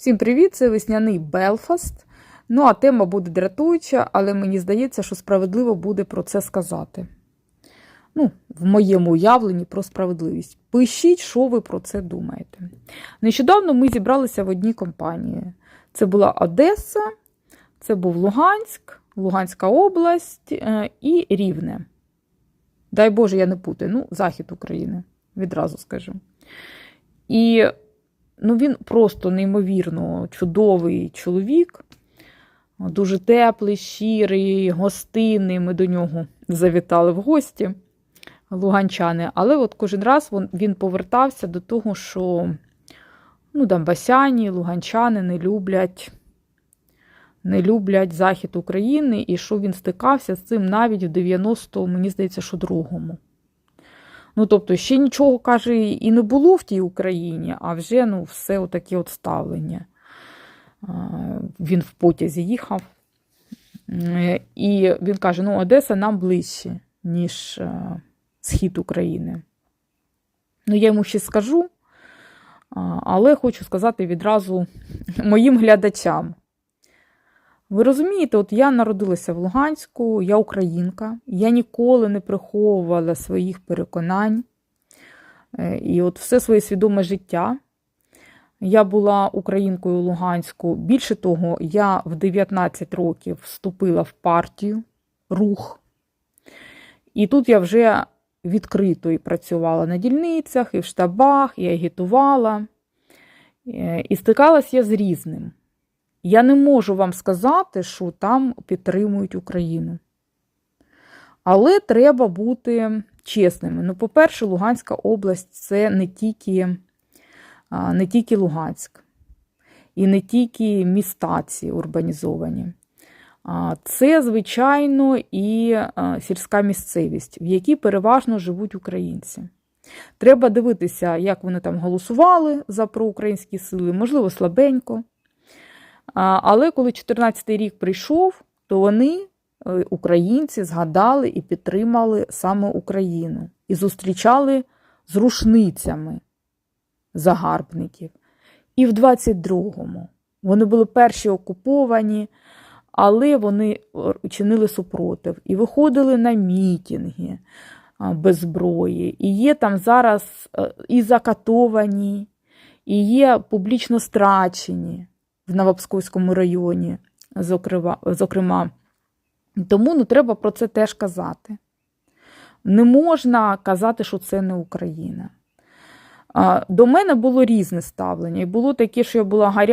Всім привіт! Це весняний Белфаст. Ну, а тема буде дратуюча, але мені здається, що справедливо буде про це сказати. Ну, в моєму уявленні про справедливість. Пишіть, що ви про це думаєте. Нещодавно ми зібралися в одній компанії. Це була Одеса, це був Луганськ, Луганська область е, і Рівне. Дай Боже, я не путаю. Ну, Захід України, відразу скажу. І ну, він просто неймовірно чудовий чоловік, дуже теплий, щирий, гостинний. Ми до нього завітали в гості, луганчани. Але от кожен раз він, повертався до того, що ну, Донбасяні, луганчани не люблять. Не люблять захід України, і що він стикався з цим навіть в 90-му, мені здається, що другому. Ну, тобто, ще нічого, каже, і не було в тій Україні, а вже ну, все отаке от ставлення. Він в потязі їхав. І він каже: ну, Одеса нам ближче, ніж е, схід України. Ну, я йому ще скажу, але хочу сказати відразу моїм глядачам. Ви розумієте, от я народилася в Луганську, я українка, я ніколи не приховувала своїх переконань. І от все своє свідоме життя. Я була українкою Луганську. Більше того, я в 19 років вступила в партію, рух. І тут я вже відкрито і працювала на дільницях, і в штабах, і агітувала. І стикалась я з різним. Я не можу вам сказати, що там підтримують Україну. Але треба бути чесними. Ну, по-перше, Луганська область це не тільки, не тільки Луганськ, і не тільки міста ці урбанізовані. Це, звичайно, і сільська місцевість, в якій переважно живуть українці. Треба дивитися, як вони там голосували за проукраїнські сили, можливо, слабенько. Але коли 14-й рік прийшов, то вони, українці, згадали і підтримали саме Україну і зустрічали з рушницями загарбників. І в 22-му вони були перші окуповані, але вони чинили супротив і виходили на мітинги без зброї. І є там зараз і закатовані, і є публічно страчені в Новопсковському районі, зокрема. Тому ну, треба про це теж казати. Не можна казати, що це не Україна. До мене було різне ставлення. І було таке, що я була гаряча.